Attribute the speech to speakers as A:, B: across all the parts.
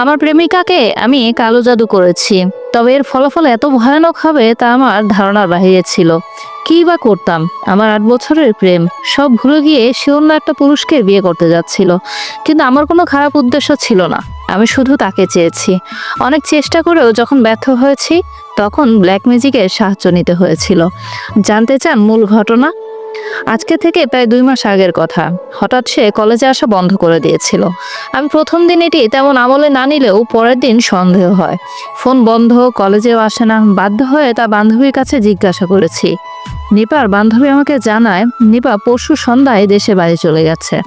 A: আমার প্রেমিকাকে আমি কালো জাদু করেছি, তবে এর ফলাফল এত ভয়ানক হবে তা আমার ধারণার বাহিরে ছিল। কী বা করতাম? আমার আট বছরের প্রেম, সব ভুলে গিয়ে সে অন্য একটা পুরুষকে বিয়ে করতে যাচ্ছিল। কিন্তু আমার কোনো খারাপ উদ্দেশ্য ছিল না, আমি শুধু তাকে চেয়েছি। অনেক চেষ্টা করেও যখন ব্যর্থ হয়েছি, তখন ব্ল্যাক ম্যাজিকের সাহায্য নিতে হয়েছিল। জানতে চান মূল ঘটনা? আজকে থেকে প্রায় দুই মাস আগের কথা। হঠাৎ সে কলেজে আসা বন্ধ করে দিয়েছিল। আমি প্রথম দিন এটি তেমন আমলে না নিলেও পরের দিন সন্দেহ হয়। ফোন বন্ধ, কলেজেও আসে না, বাধ্য হয়ে তা বান্ধবীর কাছে জিজ্ঞাসা করেছি। নিপার বান্ধবী আমাকে জানায়, নিপা, পরশু সন্ধ্যায় দেশে বাড়ি চলে গেছে।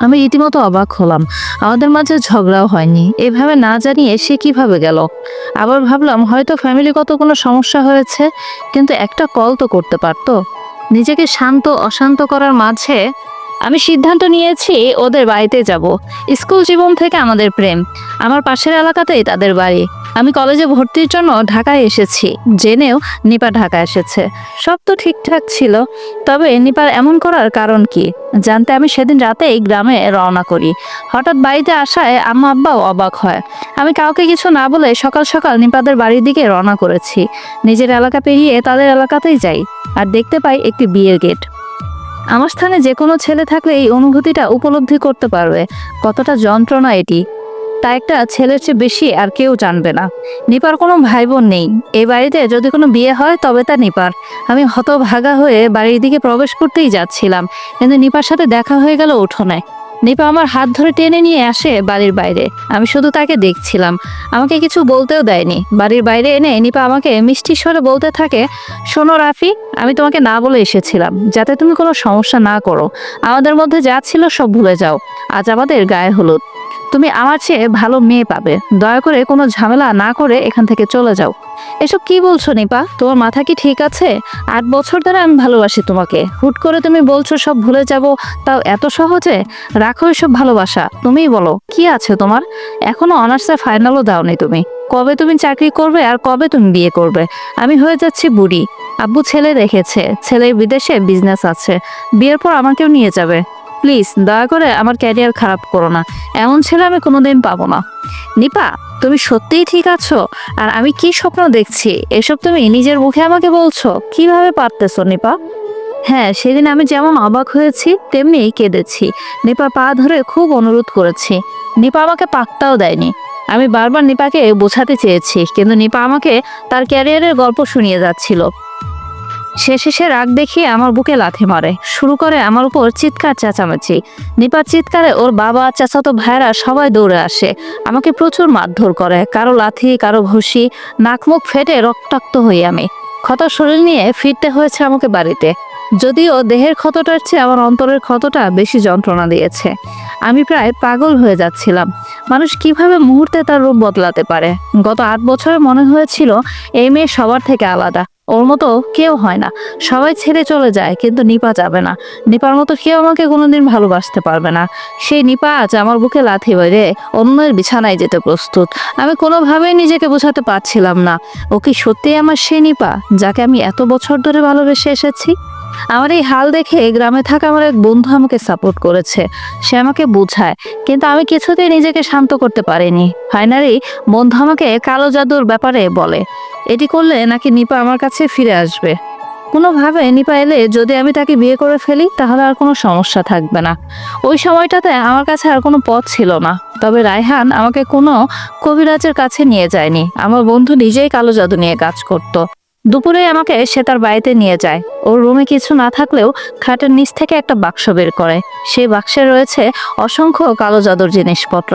A: আমি রীতিমতো অবাক হলাম। আমাদের মাঝে ঝগড়াও হয়নি। এভাবে না জানিয়ে সে কীভাবে গেল? আবার ভাবলাম, হয়তো ফ্যামিলিগত কোনো সমস্যা হয়েছে, কিন্তু একটা কল তো করতে পারতো। নিজেকে শান্ত অশান্ত করার মাঝে আমি সিদ্ধান্ত নিয়েছি ওদের বাড়িতে যাব। স্কুল জীবন থেকে আমাদের প্রেম। আমার পাশের এলাকাতেই তাদের বাড়ি। আমি কলেজে ভর্তির জন্য ঢাকায় এসেছি। জেনেও নিপা ঢাকা এসেছে। সব তো ঠিকঠাক ছিল, তবে নিপার এমন করার কারণ কি? জানতে আমি সেদিন রাতেই গ্রামে রওনা করি। হঠাৎ বাড়িতে আসায় আম্মা আব্বাও অবাক হয়। আমি কাউকে কিছু না বলে সকাল সকাল নিপাদের বাড়ির দিকে রওনা করেছি। নিজের এলাকা পেরিয়ে তাদের এলাকাতেই যাই আর দেখতে পাই একটি বিয়ের গেট। আমার স্থানে যে কোনো ছেলে থাকলে এই অনুভূতিটা উপলব্ধি করতে পারবে। কতটা যন্ত্রণা এটি। তা একটা ছেলের চেয়ে বেশি আর কেউ জানবে না। নিপার কোনো ভাই বোন নেই। এই বাড়িতে যদি কোনো বিয়ে হয়, তবে তা নিপার। আমি হতভাগা হয়ে বাড়ির দিকে প্রবেশ করতেই যাচ্ছিলাম, কিন্তু নিপার সাথে দেখা হয়ে গেল উঠোনে। নিপা আমার হাত ধরে টেনে নিয়ে আসে বাড়ির বাইরে। আমি শুধু তাকে দেখছিলাম। আমাকে কিছু বলতেও দেয়নি। বাড়ির বাইরে এনে নিপা আমাকে মিষ্টি স্বরে বলতে থাকে, শোনো রাফি, আমি তোমাকে না বলে এসেছিলাম। যাতে তুমি কোনো সমস্যা না করো। আমাদের মধ্যে যা ছিল সব ভুলে যাও। আজ আমাদের গায়ে হলুদ। তুমি আমার চেয়ে ভালো মেয়ে পাবে। দয়া করে কোনো ঝামেলা না করে এখান থেকে চলে যাও। এসব কি বলছো নিপা? তোমার মাথা কি ঠিক আছে? আট বছর ধরে আমি ভালোবাসি তোমাকে। হুট করে তুমি বলছো সব ভুলে যাব, তাও এত সহজে? রাখো এসব ভালোবাসা। তুমিই বলো, কি আছে তোমার? এখনও অনার্সে ফাইনালও দাওনি তুমি। কবে তুমি চাকরি করবে আর কবে তুমি বিয়ে করবে? আমি হয়ে যাচ্ছি বুড়ি। আব্বু ছেলে রেখেছে। ছেলের বিদেশে বিজনেস আছে। বিয়ের পর আমাকেও নিয়ে যাবে। প্লিজ দয়া করে আমার ক্যারিয়ার খারাপ করো না। এমন ছেলে আমি কোনোদিন পাবো না। নিপা, তুমি সত্যিই ঠিক আছো? আর আমি কি স্বপ্ন দেখছি? এসব তুমি নিজের মুখে আমাকে বলছো? কীভাবে পারতেছো, নিপা? হ্যাঁ সেদিন আমি যেমন অবাক হয়েছি, তেমনি কেঁদেছি। নিপা পা ধরে খুব অনুরোধ করেছি। নিপা আমাকে পাত্তাও দেয়নি। আমি বারবার নিপাকে বোঝাতে চেয়েছি, কিন্তু নিপা আমাকে তার ক্যারিয়ারের গল্প শুনিয়ে যাচ্ছিল। শেষে রাগ দেখিয়ে আমার বুকে লাথি মারে। শুরু করে আমার উপর চিৎকার চেঁচামেচি। নিপার চিৎকারে ওর বাবা, চাচাতো ভাইরা সবাই দৌড়ে আসে। আমাকে প্রচুর মারধর করে। কারও লাথি, কারও ঘুষি নাক মুখ ফেটে রক্তাক্ত হই আমি। ক্ষত শরীর নিয়ে ফিরতে হয়েছে আমাকে বাড়িতে। যদিও দেহের ক্ষতটার চেয়ে আমার অন্তরের ক্ষতটা বেশি যন্ত্রণা দিয়েছে। আমি প্রায় পাগল হয়ে যাচ্ছিলাম। মানুষ কীভাবে মুহূর্তে তার রূপ বদলাতে পারে? গত আট বছরে মনে হয়েছিল, এই মেয়ে সবার থেকে আলাদা। ওর মতো কেউ হয় না। সবাই ছেড়ে চলে যায়, কিন্তু নিপা যাবে না। নিপার মতো কেউ আমাকে কোনোদিন ভালোবাসতে পারবে না। সেই নিপা আজ আমার বুকে লাথি বেড়ে অন্যের বিছানায় যেতে প্রস্তুত। আমি কোনোভাবেই নিজেকে বোঝাতে পারছিলাম না। ও কি সত্যি আমার সেই নিপা, যাকে আমি এত বছর ধরে ভালোবেসে এসেছি? আমার এই হাল দেখে গ্রামে থাকা আমার এক বন্ধু আমাকে সাপোর্ট করেছে। সে আমাকে বোঝায়, কিন্তু আমি কিছুতেই নিজেকে শান্ত করতে পারিনি। ফাইনালি বন্ধু আমাকে কালো জাদুর ব্যাপারে বলে। এটি করলে নাকি নিপা আমার কাছে ফিরে আসবে। কোনোভাবে নিপা এলে যদি আমি তাকে বিয়ে করে ফেলি, তাহলে আর কোনো সমস্যা থাকবে না। ওই সময়টাতে আমার কাছে আর কোনো পথ ছিল না। তবে রায়হান আমাকে কোনো কবিরাজের কাছে নিয়ে যায়নি। আমার বন্ধু নিজেই কালো জাদু নিয়ে কাজ করত। দুপুরে আমাকে সে তার বাড়িতে নিয়ে যায়। ওর রুমে কিছু না থাকলেও খাটের নিচ থেকে একটা বাক্স বের করে। সেই বাক্সে রয়েছে অসংখ্য কালো জাদুর জিনিসপত্র।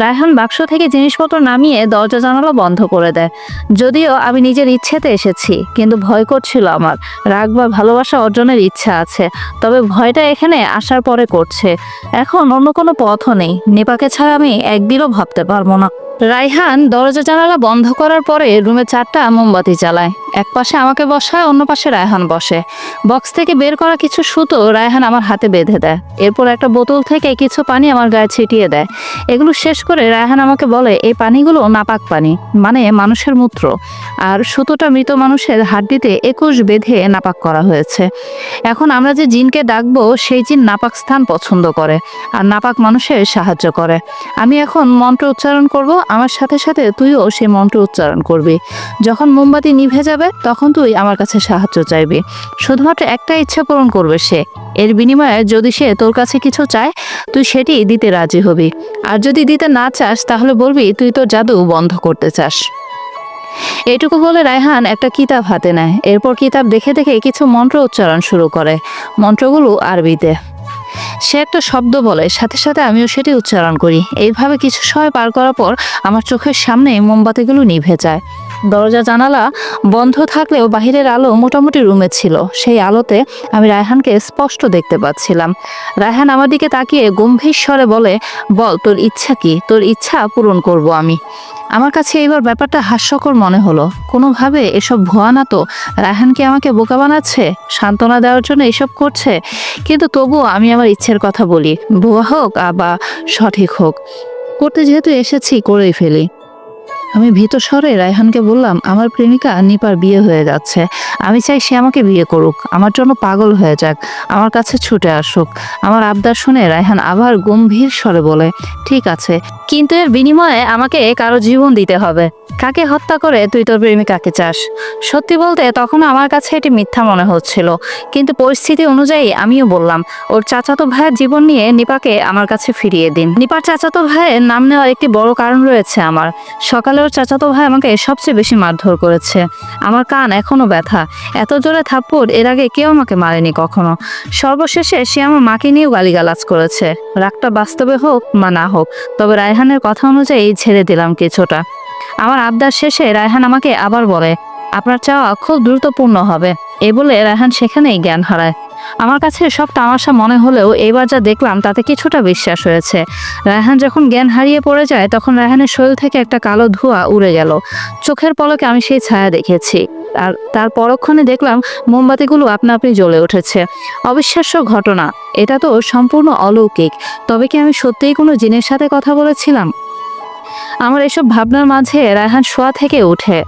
A: রায়হান বাক্স থেকে জিনিসপত্র নামিয়ে দরজা জানালা বন্ধ করে দেয়। যদিও আমি নিজের ইচ্ছেতে এসেছি, কিন্তু ভয় করছিল আমার। রাগ বা ভালোবাসা অর্জনের ইচ্ছা আছে, তবে ভয়টা এখানে আসার পরে করছে। এখন অন্য কোনো পথও নেই। নেপাকে ছাড়া আমি একদিনও ভাবতে পারব না। রায়হান দরজা জানালা বন্ধ করার পরে রুমে চারটা মোমবাতি জ্বালায়। এক পাশে আমাকে বসায়, অন্য পাশে রায়হান বসে। বক্স থেকে বের করা কিছু সুতো রায়হান আমার হাতে বেঁধে দেয়। এরপর একটা বোতল থেকে কিছু পানি আমার গায়ে ছিটিয়ে দেয়। এগুলো শেষ করে রায়হান আমাকে বলে, এই পানিগুলো নাপাক পানি মানে মানুষের মূত্র। আর সুতোটা মৃত মানুষের হাড্ডিতে একুশ বেঁধে নাপাক করা হয়েছে। এখন আমরা যে জিনকে ডাকবো, সেই জিন নাপাক স্থান পছন্দ করে আর নাপাক মানুষের সাহায্য করে। আমি এখন মন্ত্র উচ্চারণ করব। আমার সাথে সাথে তুইও সেই মন্ত্র উচ্চারণ করবি। যখন মোমবাতি নিভে যাবে তখন তুই আমার কাছে সাহায্য চাইবি। শুধুমাত্র একটা ইচ্ছা পূরণ করবে সে। এর বিনিময়ে যদি সে তোর কাছে কিছু চায়, তুই সেটি দিতে রাজি হবি। আর যদি দিতে না চাস, তাহলে বলবি, তুই তোর জাদু বন্ধ করতে চাস। এটুকু বলে রায়হান একটা কিতাব হাতে নেয়। এরপর কিতাব দেখে দেখে কিছু মন্ত্র উচ্চারণ শুরু করে। মন্ত্রগুলো আরবিতে। সে একটা শব্দ বলে, সাথে সাথে আমিও সেটি উচ্চারণ করি। এইভাবে কিছু সময় পার করার পর আমার চোখের সামনে মোমবাতিগুলো নিভে যায়। দরজা জানালা বন্ধ থাকলেও বাহিরের আলো মোটামুটি রুমে ছিল। সেই আলোতে আমি রায়হানকে স্পষ্ট দেখতে পাচ্ছিলাম। রায়হান আমার দিকে তাকিয়ে গম্ভীর স্বরে বলে, বল, তোর ইচ্ছা কি? তোর ইচ্ছা পূরণ করব আমি। আমার কাছে এইবার ব্যাপারটা হাস্যকর মনে হলো। কোনোভাবে এসব ভুয়া না তো? রায়হান কি আমাকে বোকা বানাচ্ছে? সান্ত্বনা দেওয়ার জন্য এসব করছে? কিন্তু তবুও আমি আমার ইচ্ছের কথা বলি। ভুয়া হোক বা সঠিক হোক। করতে যেহেতু এসেছি, করেই ফেলি। আমি ভীত স্বরে রায়হানকে বললাম, আমার প্রেমিকা নিপার বিয়ে হয়ে যাচ্ছে। আমি চাই সে আমাকে বিয়ে করুক। আমার জন্য পাগল হয়ে যাক। আমার কাছে ছুটে আসুক। আমার আবদার শুনে রায়হান আবার গম্ভীর স্বরে বলে, ঠিক আছে, কিন্তু এর বিনিময়ে আমাকে কারও জীবন দিতে হবে। কাকে হত্যা করে তুই তোর প্রেমিকাকে চাস? সত্যি বলতে তখন আমার কাছে এটি মিথ্যা মনে হচ্ছিল, কিন্তু পরিস্থিতি অনুযায়ী আমিও বললাম, ওর চাচাতো ভাইয়ের জীবন নিয়ে নিপাকে আমার কাছে ফিরিয়ে দিন। নিপার চাচাতো ভাইয়ের নাম নেওয়ার একটি বড় কারণ রয়েছে আমার। সকালে ওর চাচাতো ভাই আমাকে সবচেয়ে বেশি মারধর করেছে। আমার কান এখনও ব্যথা। এত জোরে থাপ্পড়, এর আগে কেউ আমাকে মারেনি কখনো। সর্বশেষে সে আমার মাকে নিয়েও গালিগালাজ করেছে। রাগটা বাস্তবে হোক বা না হোক, তবে রায়হানের কথা অনুযায়ী ছেড়ে দিলাম কিছুটা। আমার আবদার শেষে রায়হান আমাকে আবার বলে, আপনার চাওয়া খুব দ্রুতপূর্ণ হবে। এ বলে রায়হান সেখানেই জ্ঞান হারায়। আমার কাছে সব তামাশা মনে হলেও এবার যা দেখলাম তাতে কিছুটা বিশ্বাস হয়েছে। রায়হান যখন জ্ঞান হারিয়ে পড়ে যায়, তখন রায়হানের শরীর থেকে একটা কালো ধোঁয়া উড়ে গেল। চোখের পলকে আমি সেই ছায়া দেখেছি। আর তার পরক্ষণে দেখলাম মোমবাতিগুলো আপনা আপনি জ্বলে উঠেছে। অবিশ্বাস্য ঘটনা। এটা তো সম্পূর্ণ অলৌকিক। তবে কি আমি সত্যিই কোনো জিনের সাথে কথা বলেছিলাম? আমার এসব ভাবনার মাঝে রায়হান শোয়া থেকে উঠে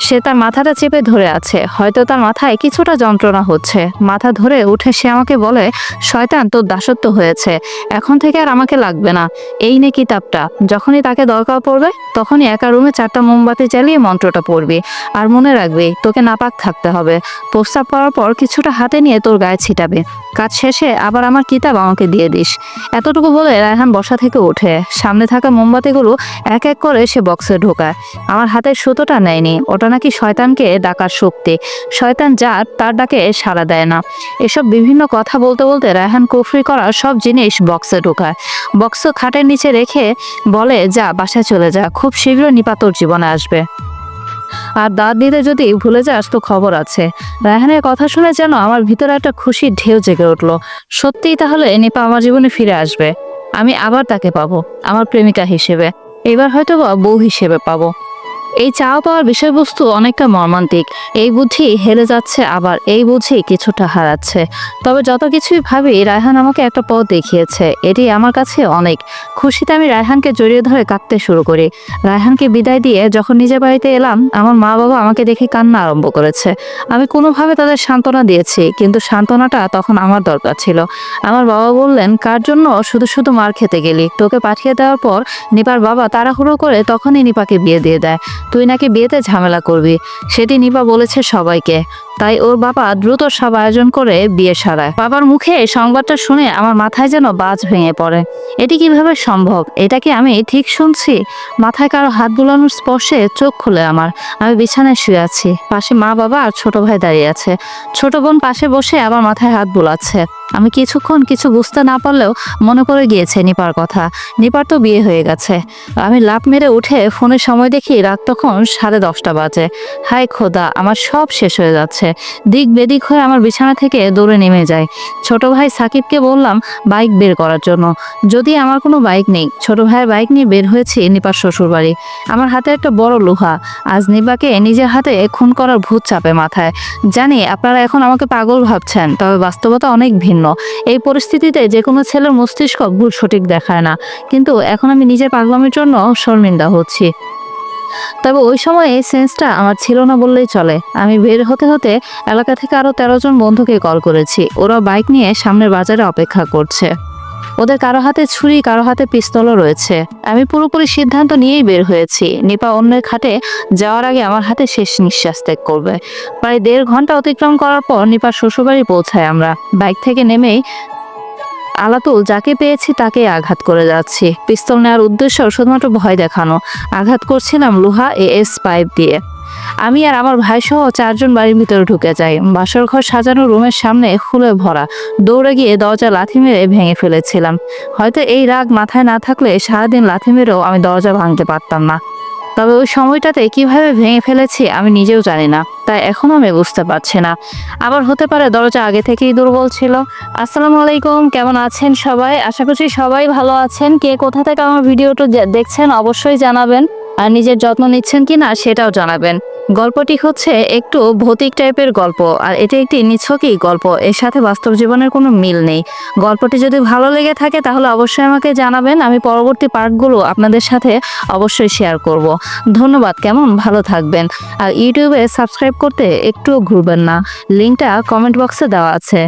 A: সে তার মাথাটা চেপে ধরে আছে। হয়তো তার মাথায় কিছুটা যন্ত্রণা হচ্ছে। মাথা ধরে উঠে সে আমাকে বলে, শয়তান, তোর দাসত্ব হয়েছে। এখন থেকে আর আমাকে লাগবে না। এই নে কিতাবটা। যখনই তাকে দরকার পড়বে, তখনই একা রুমে চারটা মোমবাতি জ্বালিয়ে মন্ত্রটা পড়বি। আর মনে রাখবি, তোকে নাপাক থাকতে হবে। প্রস্তাব করার পর কিছুটা হাতে নিয়ে তোর গায়ে ছিটাবে। কাজ শেষে আবার আমার কিতাব আমাকে দিয়ে দিস। এতটুকু বলে রায়হান বসা থেকে ওঠে। সামনে থাকা মোমবাতিগুলো এক এক করে সে বক্সে ঢোকায়। আমার হাতের সুতোটা নেয়নি। ওটা নাকি শয়তানকে ডাকার শক্তি। শয়তান যা, তার ডাকে সাড়া দেয় না। এসব বিভিন্ন কথা বলতে বলতে রায়হান কুফরি করা সব জিনিস বক্সে ঢোকায়। বক্স খাটের নিচে রেখে বলে, যা, বাসায় চলে যা। খুব শীঘ্র নিপাতর জীবনে আসবে। আর দাঁত দিতে যদি ভুলে যাস, তো খবর আছে। রায়হানের কথা শুনে যেন আমার ভিতরে একটা খুশির ঢেউ জেগে উঠল। সত্যিই তাহলে নিপা আমার জীবনে ফিরে আসবে। আমি আবার তাকে পাবো, আমার প্রেমিকা হিসেবে। এবার হয়তো বউ হিসেবে পাবো। এই চাওয়া পাওয়ার বিষয়বস্তু অনেকটা মর্মান্তিক। এই বুদ্ধি হেরে যাচ্ছে আবার, এই বুঝি কিছুটা হারাচ্ছে। তবে যত কিছুই ভাবি, রায়হান আমাকে একটা পথ দেখিয়েছে। এটি আমার কাছে অনেক। খুশিতে আমি রায়হানকে জড়িয়ে ধরে কাঁদতে শুরু করি। রায়হানকে বিদায় দিয়ে যখন নিজের বাড়িতে এলাম, আমার মা বাবা আমাকে দেখে কান্না আরম্ভ করেছে। আমি কোনোভাবে তাদের সান্ত্বনা দিয়েছি, কিন্তু সান্ত্বনাটা তখন আমার দরকার ছিল। আমার বাবা বললেন, কার জন্য শুধু শুধু মার খেতে গেলি? তোকে পাঠিয়ে দেওয়ার পর নিপার বাবা তাড়াহুড়ো করে তখনই নিপাকে বিয়ে দিয়ে দেয়। তুই নাকি বিয়েতে ঝামেলা করবি? সেটি নিপা বলেছে সবাইকে। তাই ওর বাবা দ্রুত সব আয়োজন করে বিয়ে সারায়। বাবার মুখে সংবাদটা শুনে আমার মাথায় যেন বাজ ভেঙে পড়ে। এটি কীভাবে সম্ভব? এটা কি আমি ঠিক শুনছি? মাথায় কারও হাত বুলানোর স্পর্শে চোখ খুলে আমার। আমি বিছানায় শুয়ে আছি। পাশে মা বাবা আর ছোট ভাই দাঁড়িয়ে আছে। ছোট বোন পাশে বসে আবার মাথায় হাত বুলাচ্ছে। আমি কিছুক্ষণ কিছু বুঝতে না পারলেও মনে পড়ে গিয়েছে নিপার কথা। নিপার তো বিয়ে হয়ে গেছে। আমি লাভ মেরে উঠে ফোনের সময় দেখি রাত তখন সাড়ে দশটা বাজে। হায় খোদা, আমার সব শেষ হয়ে যাচ্ছে। দিক বেদিক হয়ে আমার বিছানা থেকে দৌড়ে নেমে যায় ছোট ভাই সাকিবকে বললাম বাইক বের করার জন্য। যদি আমার কোনো বাইক নেই, ছোট ভাইয়ের বাইক নিয়ে বের হয়েছি নিপার শ্বশুর বাড়ি আমার হাতে একটা বড় লোহা। আজ নিপাকে নিজের হাতে খুন করার ভূত চাপে মাথায়। জানি আপনারা এখন আমাকে পাগল ভাবছেন, তবে বাস্তবতা অনেক ভিন্ন। এই পরিস্থিতিতে যে কোনো ছেলের মস্তিষ্ক ভুল সঠিক দেখায় না। কিন্তু এখন আমি নিজের পাগলামের জন্য শর্মিন্দা হচ্ছি। তবে ওই সময় এই সেন্সটা আমার ছিল না বললেই চলে। আমি বের হতে হতে এলাকা থেকে আরও তেরো জন বন্ধুকে কল করেছি। ওরা বাইক নিয়ে সামনের বাজারে অপেক্ষা করছে। ওদের কারও হাতে ছুরি, কারও হাতে পিস্তলও রয়েছে। আমি পুরোপুরি সিদ্ধান্ত নিয়েই বের হয়েছি। নিপা অন্যের খাটে যাওয়ার আগে আমার হাতে শেষ নিঃশ্বাস ত্যাগ করবে। প্রায় দেড় ঘণ্টা অতিক্রম করার পর নিপার শ্বশুরবাড়ি পৌঁছায় আমরা। বাইক থেকে নেমেই আলাতুল যাকে পেয়েছি তাকে আঘাত করে যাচ্ছি। পিস্তল নেওয়ার উদ্দেশ্য শুধুমাত্র ভয় দেখানো। আঘাত করছিলাম লোহা এ এস পাইপ দিয়ে। আমি আর আমার ভাই সহ চারজন বাড়ির ভিতরে ঢুকে যাই। বাসর ঘর সাজানো রুমের সামনে খুলে ভরা। দৌড়ে গিয়ে দরজা লাথি মেরে ভেঙে ফেলেছিলাম। হয়তো এই রাগ মাথায় না থাকলে সারাদিন লাথি মেরেও আমি দরজা ভাঙতে পারতাম না। তবে ওই সময়টাতে কীভাবে ভেঙে ফেলেছি আমি নিজেও জানি না, তাই এখনও আমি বুঝতে পারছি না। আবার হতে পারে দরজা আগে থেকেই দুর্বল ছিল। আসসালামু আলাইকুম, কেমন আছেন সবাই? আশা করছি সবাই ভালো আছেন। কে কোথা থেকে আমার ভিডিওটা দেখছেন অবশ্যই জানাবেন। আর নিজের যত্ন নিচ্ছেন কি না সেটাও জানাবেন। গল্পটি হচ্ছে একটু ভৌতিক টাইপের গল্প, আর এটি একটি নিছকই গল্প। এর সাথে বাস্তব জীবনের কোনো মিল নেই। গল্পটি যদি ভালো লেগে থাকে তাহলে অবশ্যই আমাকে জানাবেন, আমি পরবর্তী পার্টগুলো আপনাদের সাথে অবশ্যই শেয়ার করব। ধন্যবাদ, কেমন? ভালো থাকবেন। আর ইউটিউবে সাবস্ক্রাইব করতে একটুও ঘুরবেন না। লিঙ্কটা কমেন্ট বক্সে দেওয়া আছে।